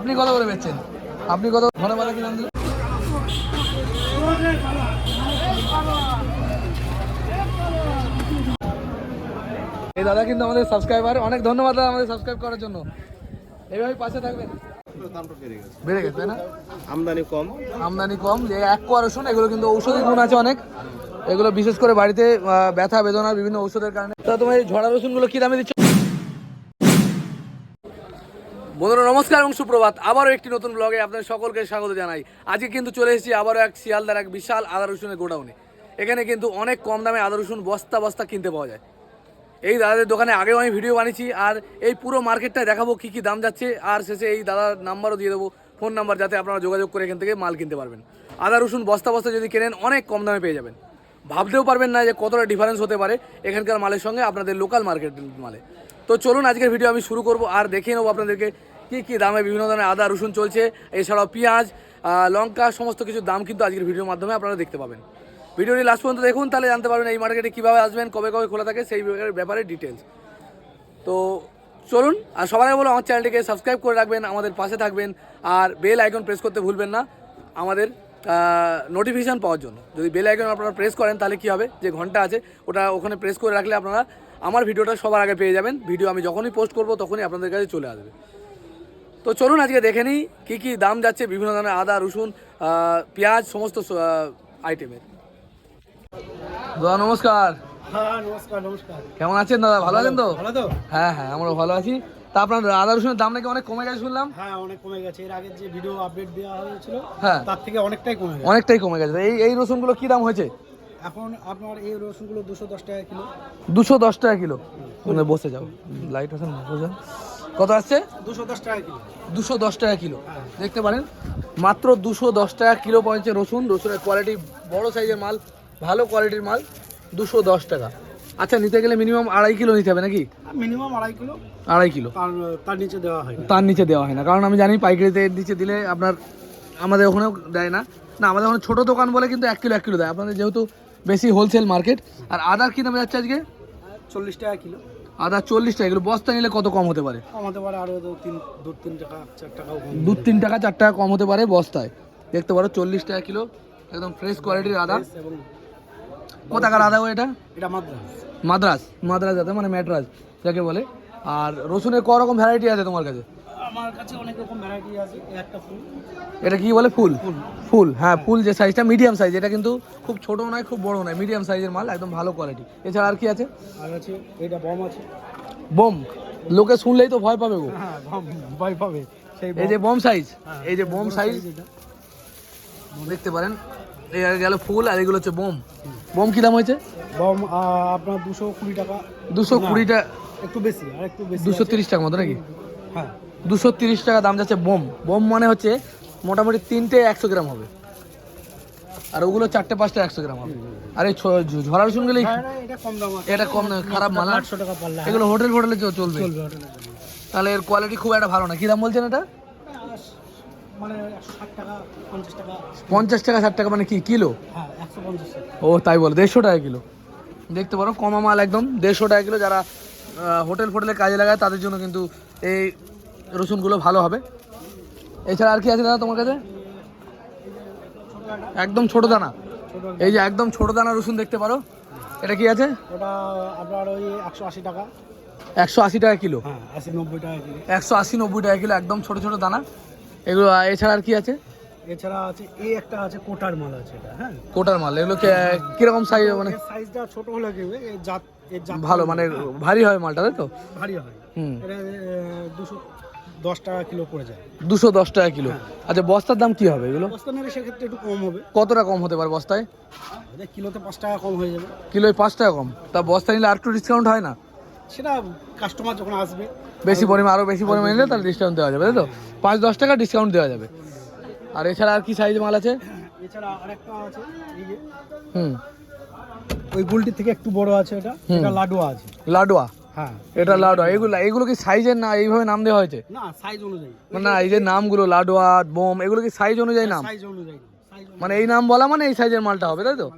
আপনি কত করে বেচছেন? আপনি কত ঘরে বালা কি দাম দিলেন এই দাদা কিন্তু আমাদের সাবস্ক্রাইবার অনেক ধন্যবাদ দাদা আমাদের সাবস্ক্রাইব করার জন্য। এইভাবে পাশে থাকবেন। বেড়ে গেছে না? আমদানি কম। আমদানি কম। যে এক কোয়া রসুন এগুলো কিন্তু ঔষধি গুণ আছে অনেক। এগুলো বিশেষ করে বাড়িতে ব্যথা বেদনা বিভিন্ন ঔষধের কারণে। তা তোমার এই ঝড়া রসুনগুলো কি দামে দিচ্ছ? বন্ধুরা, নমস্কার এবং সুপ্রভাত। আবারও একটি নতুন ব্লগে আপনাদের সকলকে স্বাগত জানাই। আজকে কিন্তু চলে এসেছি আবারও এক শিয়ালদার এক বিশাল আদা রসুনের গোডাউনে। এখানে কিন্তু অনেক কম দামে আদা রসুন বস্তা বস্তা কিনতে পাওয়া যায়। এই দাদাদের দোকানে আগেও আমি ভিডিও বানিয়েছি, আর এই পুরো মার্কেটটা দেখাবো কী কী দাম যাচ্ছে, আর শেষে এই দাদার নাম্বারও দিয়ে দেবো ফোন নাম্বার যাতে আপনারা যোগাযোগ করে এখান থেকে মাল কিনতে পারবেন। আদা রসুন বস্তা বস্তা যদি কেনেন, অনেক কম দামে পেয়ে যাবেন। ভাবতেও পারবেন না যে কতটা ডিফারেন্স হতে পারে এখানকার মালের সঙ্গে আপনাদের লোকাল মার্কেট মালে। তো চলুন আজকের ভিডিও আমি শুরু করব, আর দেখিয়ে নেব আপনাদেরকে কী কী দামে, বিভিন্ন ধরনের আদা, রসুন চলছে, এছাড়াও পেঁয়াজ লঙ্কা, সমস্ত কিছু দাম কিন্তু আজকের ভিডিওর মাধ্যমে আপনারা দেখতে পাবেন। ভিডিওটি লাস্ট পর্যন্ত দেখুন, তাহলে জানতে পারবেন এই মার্কেটে কীভাবে আসবেন, কবে কবে খোলা থাকে, সেই ব্যাপারে ডিটেলস তো চলুন, আর সবাই বলো, আমার চ্যানেলটিকে সাবস্ক্রাইব করে রাখবেন, আমাদের পাশে থাকবেন, আর বেল আইকন প্রেস করতে ভুলবেন না, আমাদের নোটিফিকেশান পাওয়ার জন্য। যদি বেল আইকন আপনারা প্রেস করেন, তাহলে কী হবে, যে ঘণ্টা আছে, ওটা ওখানে প্রেস করে রাখলে আপনারা আমার ভিডিওটা সবার আগে পেয়ে যাবেন। ভিডিও আমি যখনই পোস্ট করব, তখনই আপনাদের কাছে চলে আসবে। তো চলুন আজকে দেখে নিই কী কী দাম যাচ্ছে বিভিন্ন ধরনের আদা রসুন পেঁয়াজ সমস্ত আইটেমের দাদা নমস্কার। হ্যাঁ নমস্কার নমস্কার। কেমন আছেন দাদা? ভালো আছেন তো? হ্যাঁ হ্যাঁ আমরা ভালো আছি। তা আপনার আদা রসুনের দাম নাকি অনেক কমে গেছে শুনলাম? হ্যাঁ অনেক কমে গেছে। এর আগে যে ভিডিও আপডেট দেওয়া হয়েছিল হ্যাঁ। তার থেকে অনেকটাই কমে গেছে। অনেকটাই কমে গেছে। এই এই রসুনগুলো কি দাম হয়েছে? এখন আপনার এই রসুনগুলো দুশো দশ টাকা কিলো। দুশো দশ টাকা কিলো। মানে বসে যাও। লাইট আছে না। কত আসছে? দুশো দশ টাকা কিলো। দেখতে পারেন মাত্র দুশো দশ টাকা কিলো পড়েছে রসুন। রসুনের কোয়ালিটি বড় সাইজের মাল ভালো কোয়ালিটির মাল দুশো দশ টাকা। আচ্ছা নিতে গেলে মিনিমাম আড়াই কিলো নিতে হবে নাকি? মিনিমাম আড়াই কিলো। আড়াই কিলো। তার নিচে দেওয়া হয় না। তার নিচে দেওয়া হয় না। কারণ আমি জানি পাইকারিতে নিচে দিলে আপনার আমাদের ওখানেও দেয় না। না আমাদের ওখানে ছোটো দোকান বলে কিন্তু এক কিলো এক কিলো দেয়। আপনাদের যেহেতু বেশি হোলসেল মার্কেট আর আদার কী দামে যাচ্ছে আজকে? চল্লিশ টাকা কিলো। আদা চল্লিশ টাকা এগুলো বস্তা নিলে কত কম হতে পারে? আমাদের পারে আরও দু তিন দু তিন টাকা চার টাকাও কম দু তিন টাকা চার টাকা কম হতে পারে বস্তায়। দেখতে পারো চল্লিশ টাকা কিলো একদম ফ্রেশ কোয়ালিটির আদা। এবং কোথাকার আদা এটা? এটা মাদ্রাস। মাদ্রাস মাদ্রাস আদা মানে ম্যাড্রাস যাকে বলে। আর রসুনের ক রকম ভ্যারাইটি আছে তোমার কাছে? আমার কাছে অনেক রকম ভ্যারাইটি আছে একটা ফুল। এটা কি বলে? ফুল? ফুল। হ্যাঁ ফুল যে সাইজটা মিডিয়াম সাইজ এটা কিন্তু খুব ছোট নয় খুব বড় নয় মিডিয়াম সাইজের মাল একদম ভালো কোয়ালিটি এছাড়া আর কি আছে? আর আছে এটা বম আছে। বোম? লোকে শুনলেই তো ভয় পাবে গো। হ্যাঁ ভয় পাবে। সেই এই যে বোম। সাইজ হ্যাঁ, এই যে বোম সাইজ দেখতে পারেন এই গেল ফুল আর এগুলো হচ্ছে বোম। বোম কি দাম হয়েছে? বম আপনার দুশো কুড়ি টাকা। দুশো কুড়িটা একটু বেশি আর একটু বেশি দুশো। তিরিশ টাকা মতো নাকি? হ্যাঁ। দুশো তিরিশ টাকা দাম যাচ্ছে বোম। বোম মানে হচ্ছে মোটামুটি তিনটে একশো গ্রাম হবে। আর ওগুলো চারটে পাঁচটা একশো গ্রাম হবে। আর এই ছ- ঝ- ঝরা রসুন গেলে এটা- কম দাম না খারাপ মাল আটশো টাকা পাল্লা। এগুলো হোটেল ফোটেলে চলবে। তাহলে এর কোয়ালিটি খুব একটা ভালো না। কি দাম বলছেন এটা? মানে পঞ্চাশ টাকা। ষাট টাকা মানে কি কিলো? হ্যাঁ ও তাই বলে। দেড়শো টাকা কিলো। দেখতে পারো কমা মাল একদম। দেড়শো টাকা কিলো যারা হোটেল ফোটেলে কাজে লাগায় তাদের জন্য কিন্তু এই রসুনগুলো ভালো হবে। এছাড়া আর কি আছে দাদা তোমার কাছে? একদম ছোট দানা। এই যে একদম ছোট দানা রসুন দেখতে পারো। এটা কি আছে? ওটা আপনার ওই একশো আশি টাকা। একশো আশি টাকা কিলো। হ্যাঁ টাকা কিলো। একশো আশি নব্বই টাকা কিলো একদম ছোট ছোট দানা। এগুলো এছাড়া আর কি আছে? এছাড়া আছে এই একটা আছে কোটার মাল আছে এটা হ্যাঁ। কোটার মাল এগুলো কে- কীরকম সাইজ মানে? সাইজটা ছোট হলে কি জাত ভালো মানে ভারী হয় মালটা তাই তো? ভারী হয়। হুম। এটা দুশো দশ টাকা কিলো পড়ে যায়। দুশো দশ টাকা কিলো। আচ্ছা বস্তার দাম কি হবে এগুলো? বস্তা নিলে সেক্ষেত্রে একটু কম হবে। কতটা কম হতে পারে বস্তায়? ওদের কিলোতে পাঁচ টাকা কম হয়ে যাবে। কিলোয় পাঁচ টাকা কম। তা বস্তা নিলে আর একটু ডিসকাউন্ট হয় না? সেটা কাস্টমার যখন আসবে বেশি পরিমাণ আরও বেশি পরিমাণ নিলে তাহলে ডিসকাউন্ট দেওয়া যাবে তাই তো? পাঁচ দশ টাকা ডিসকাউন্ট দেওয়া যাবে। আর এছাড়া আর কি সাইজ মাল আছে? এছাড়া আরেকটা আছে হুম। ওই গুলটির থেকে একটু বড় আছে এটা। এটা লাডুয়া আছে। লাডুয়া। হ্যাঁ। এটা লাডুয়া। এগুলো এগুলো কি সাইজের না এইভাবে নাম দেওয়া হয়েছে? না সাইজ অনুযায়ী। না এই যে নামগুলো লাডুয়া বোম এগুলো কি সাইজ অনুযায়ী নাম? সাইজ অনুযায়ী মানে এই নাম বলা মানে এই সাইজের মালটা হবে তাই তো?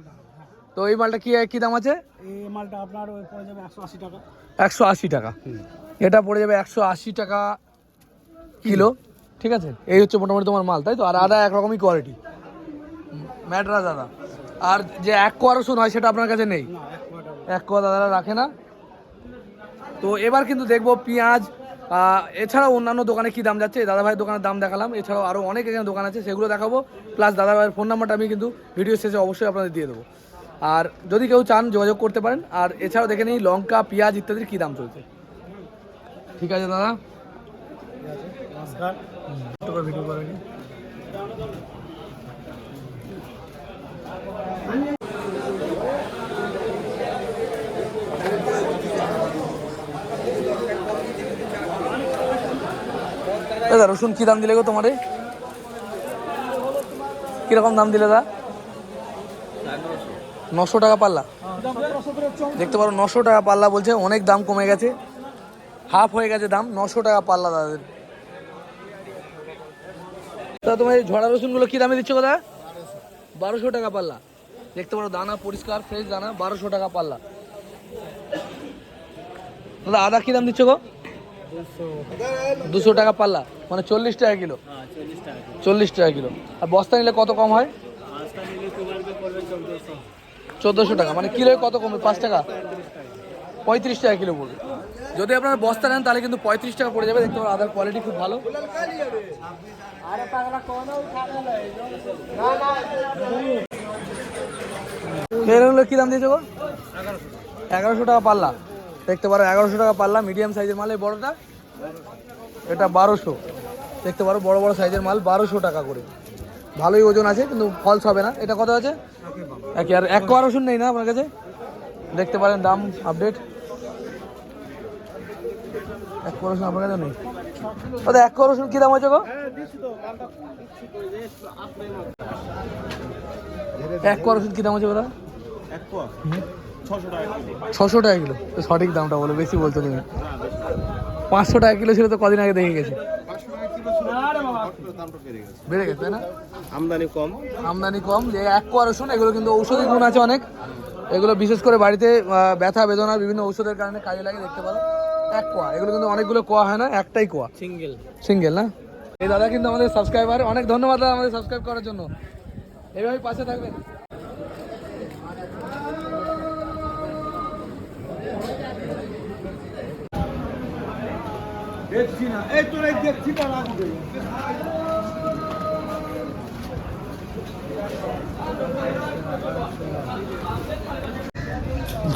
তো এই মালটা কি কি দাম আছে? এই মালটা আপনার ওই পড়ে যাবে একশো আশি টাকা। একশো আশি টাকা। এটা পড়ে যাবে একশো আশি টাকা কিলো। ঠিক আছে? এই হচ্ছে মোটামুটি তোমার মাল তাই তো? আর আদা একরকমই কোয়ালিটি ম্যাডরাস আদা। আর যে এক কোয়া রসুন হয় সেটা আপনার কাছে নেই? এক কোয়া দাদারা রাখে না? তো এবার কিন্তু দেখব পেঁয়াজ এছাড়াও অন্যান্য দোকানে কি দাম যাচ্ছে? দাদা ভাইয়ের দোকানের দাম দেখালাম এছাড়াও আরও অনেক এখানে দোকান আছে সেগুলো দেখাবো। প্লাস দাদা ভাইয়ের ফোন নাম্বারটা আমি কিন্তু ভিডিও শেষে অবশ্যই আপনাদের দিয়ে দেবো। আর যদি কেউ চান যোগাযোগ করতে পারেন আর এছাড়াও দেখে নিই লঙ্কা পেঁয়াজ ইত্যাদির কী দাম চলছে। ঠিক আছে দাদা? ভিডিও দাদা, রসুন কি দাম দিলে গো তোমারে? কীরকম দাম দিলে দা? নশো টাকা পাল্লা। দেখতে পারো, নশো টাকা পাল্লা বলছে, অনেক দাম কমে গেছে। হাফ হয়ে গেছে দাম, নশো টাকা পাল্লা দাদাদের। তা তোমার এই ঝড়া রসুনগুলো কি দামে দিচ্ছ দাদা বারোশো টাকা পাল্লা। দেখতে পারো, দানা পরিষ্কার ফ্রেশ দানা, বারোশো টাকা পাল্লা। দাদা, আদা কি দাম দিচ্ছ গো? দুশো টাকা পাল্লা। মানে চল্লিশ টাকা কিলো। চল্লিশ টাকা কিলো। আর বস্তা নিলে কত কম হয়? চোদ্দোশো। টাকা। মানে কিলোয় কত কমবে? পাঁচ টাকা? পঁয়ত্রিশ টাকা কিলো পড়বে। যদি আপনারা বস্তা নেন তাহলে কিন্তু পঁয়ত্রিশ টাকা পড়ে যাবে। দেখতে পারো আদার কোয়ালিটি খুব ভালো। এগুলো কি দাম দিয়েছে গো? এগারোশো টাকা পাল্লা। দেখতে পারো এগারোশো টাকা পাল্লা মিডিয়াম সাইজের মাল এই বড়টা। এটা বারোশো। দেখতে পারো বড় বড় সাইজের মাল বারোশো টাকা করে। ভালোই ওজন আছে কিন্তু ফলস হবে না। এটা কত আছে? আর এক কোয়া রসুন নেই না আপনার কাছে? দেখতে পারেন দাম আপডেট এক কোয়া রসুন আপনার কাছে নেই? দাদা এক কোয়া রসুন কি দাম আছে গো? এক কোয়া রসুন কি দাম আছে দাদা ছশো টাকা কিলো। তো সঠিক দামটা বলো বেশি বলছো তুমি। পাঁচশো টাকা কিলো ছিল তো কদিন আগে দেখে গেছি। বেড়ে গেছে তাই না? আমদানি কম। আমদানি কম যে এক কোয়া রসুন এগুলো কিন্তু ঔষধি গুণ আছে অনেক। এগুলো বিশেষ করে বাড়িতে ব্যথা বেদনা বিভিন্ন ঔষধের কারণে কাজে লাগে দেখতে পারো। এক কোয়া এগুলো কিন্তু অনেকগুলো কোয়া হয় না একটাই কোয়া। সিঙ্গেল সিঙ্গেল না? এই দাদা কিন্তু আমাদের সাবস্ক্রাইবার অনেক ধন্যবাদ দাদা আমাদের সাবস্ক্রাইব করার জন্য। এইভাবে পাশে থাকবেন। দেখছি না এই তোর এই দেখছি না লাগবে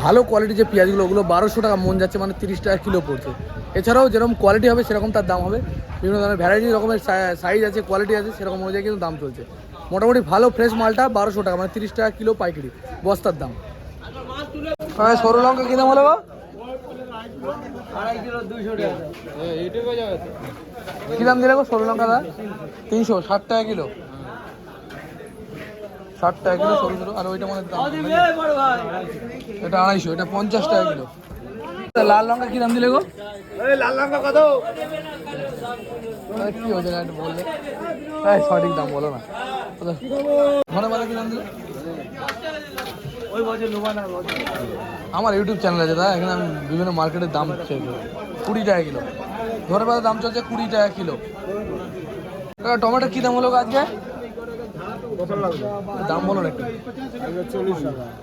ভালো কোয়ালিটির যে পেঁয়াজগুলো ওগুলো বারোশো টাকা মন যাচ্ছে মানে তিরিশ টাকা কিলো পড়ছে। এছাড়াও যেরকম কোয়ালিটি হবে সেরকম তার দাম হবে। বিভিন্ন ধরনের ভ্যারাইটি রকমের সাইজ আছে কোয়ালিটি আছে সেরকম অনুযায়ী কিন্তু দাম চলছে। মোটামুটি ভালো ফ্রেশ মালটা বারোশো টাকা মানে তিরিশ টাকা কিলো পাইকারি বস্তার দাম। হ্যাঁ সরু লঙ্কা কী দাম হলো গো? আড়াই কিলো দুইশো টাকা এইটুকু যাবে কী দাম দিলে গো সরু লঙ্কা দা তিনশো ষাট টাকা কিলো। ষাট টাকা কিলো সরু সরু আর ওইটা মানে দাম এটা আড়াইশো এটা পঞ্চাশ টাকা কিলো। তা লাল লঙ্কা কী দাম দিলে গো? লাল লঙ্কা কত? কি হয়েছে না বললে। সঠিক দাম বলো না। ধনে পাতা কি দাম দিলে? আমার ইউটিউব চ্যানেল আছে দাদা এখানে আমি বিভিন্ন মার্কেটের দাম চেক কুড়ি টাকা কিলো। ধরে পাতার দাম চলছে কুড়ি টাকা কিলো। টমেটো কী দাম হলো আজকে? দাম বলো না একটু।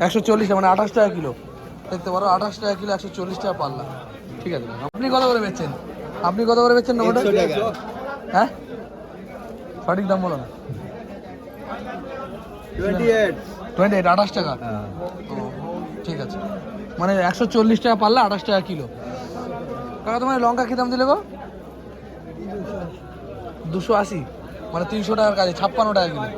একশো চল্লিশ মানে আঠাশ টাকা কিলো। দেখতে পারো আঠাশ টাকা কিলো একশো চল্লিশ টাকা পারলাম ঠিক আছে আপনি কত করে বেচছেন? আপনি কত করে বেচছেন টমেটো? হ্যাঁ? সঠিক দাম বলো না। টোয়েন্টি এইট টোয়েন্টি এইট আঠাশ টাকা। ঠিক আছে। মানে একশো চল্লিশ টাকা পারলে আঠাশ টাকা কিলো। কাকা তোমার লঙ্কা কী দাম দিলে গো? দুশো আশি। মানে তিনশো টাকার কাজে ছাপ্পান্ন টাকা কিলো।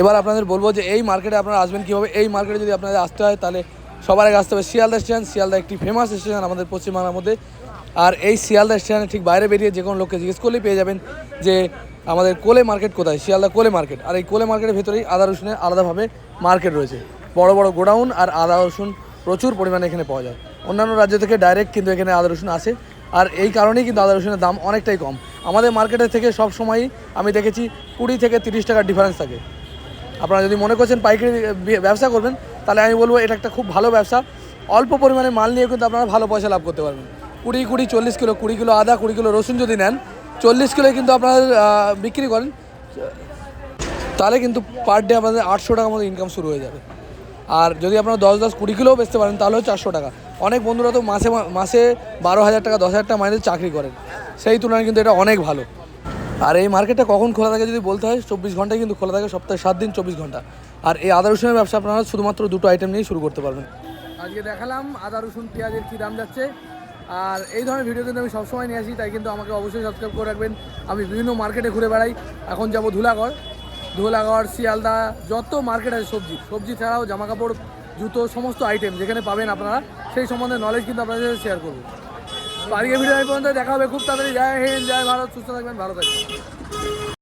এবার আপনাদের বলব যে এই মার্কেটে আপনারা আসবেন কীভাবে? এই মার্কেটে যদি আপনাদের আসতে হয়, তাহলে সবার আগে আসতে হবে শিয়ালদা স্টেশন শিয়ালদা একটি ফেমাস স্টেশন আমাদের পশ্চিমবাংলার মধ্যে। আর এই শিয়ালদা স্টেশনের ঠিক বাইরে বেরিয়ে যে কোনো লোককে জিজ্ঞেস করলেই পেয়ে যাবেন যে আমাদের কোলে মার্কেট কোথায়? শিয়ালদা কোলে মার্কেট আর এই কোলে মার্কেটের ভেতরেই আদা রসুনের আলাদাভাবে মার্কেট রয়েছে। বড় বড় গোডাউন আর আদা রসুন প্রচুর পরিমাণে এখানে পাওয়া যায়। অন্যান্য রাজ্য থেকে ডাইরেক্ট কিন্তু এখানে আদা রসুন আসে। আর এই কারণেই কিন্তু আদা রসুনের দাম অনেকটাই কম। আমাদের মার্কেটের থেকে সব সময়ই আমি দেখেছি কুড়ি থেকে তিরিশ টাকার ডিফারেন্স থাকে। আপনারা যদি মনে করছেন পাইকারি ব্যবসা করবেন, তাহলে আমি বলব এটা একটা খুব ভালো ব্যবসা। অল্প পরিমাণে মাল নিয়ে কিন্তু আপনারা ভালো পয়সা লাভ করতে পারবেন। কুড়ি কুড়ি, চল্লিশ কিলো, কুড়ি কিলো আদা, কুড়ি কিলো রসুন যদি নেন, চল্লিশ কিলো কিন্তু আপনারা বিক্রি করেন। তাহলে কিন্তু পার ডে আপনাদের আটশো টাকার মতো ইনকাম শুরু হয়ে যাবে। আর যদি আপনারা দশ দশ, কুড়ি কিলোও বেচতে পারেন তাহলেও চারশো টাকা। অনেক বন্ধুরা তো মাসে মাসে বারো হাজার টাকা, দশ হাজার টাকা মাইনে চাকরি করেন। সেই তুলনায় কিন্তু এটা অনেক ভালো। আর এই মার্কেটটা কখন খোলা থাকে যদি বলতে হয়, চব্বিশ ঘন্টায় কিন্তু খোলা থাকে, সপ্তাহে সাত দিন চব্বিশ ঘণ্টা। আর এই আদা, রসুনের ব্যবসা আপনারা শুধুমাত্র দুটো আইটেম নিয়েই শুরু করতে পারবেন। আজকে দেখালাম আদা, রসুন, পেঁয়াজের কী দাম যাচ্ছে। আর এই ধরনের ভিডিও কিন্তু আমি সবসময় নিয়ে আসি, তাই কিন্তু আমাকে অবশ্যই সাবস্ক্রাইব করে রাখবেন। আমি বিভিন্ন মার্কেটে ঘুরে বেড়াই। এখন যাব ধুলাগড়। ধুলাগড়, শিয়ালদা, যত মার্কেট আছে, সবজি। সবজি ছাড়াও জামা কাপড় জুতো, সমস্ত আইটেম যেখানে পাবেন আপনারা, সেই সম্বন্ধে নলেজ কিন্তু আপনাদের শেয়ার করব। আজকে ভিডিও পর্যন্ত দেখা হবে খুব তাড়াতাড়ি। জয় হিন্দ, জয় ভারত, সুস্থ থাকবেন, ভালো থাকবেন।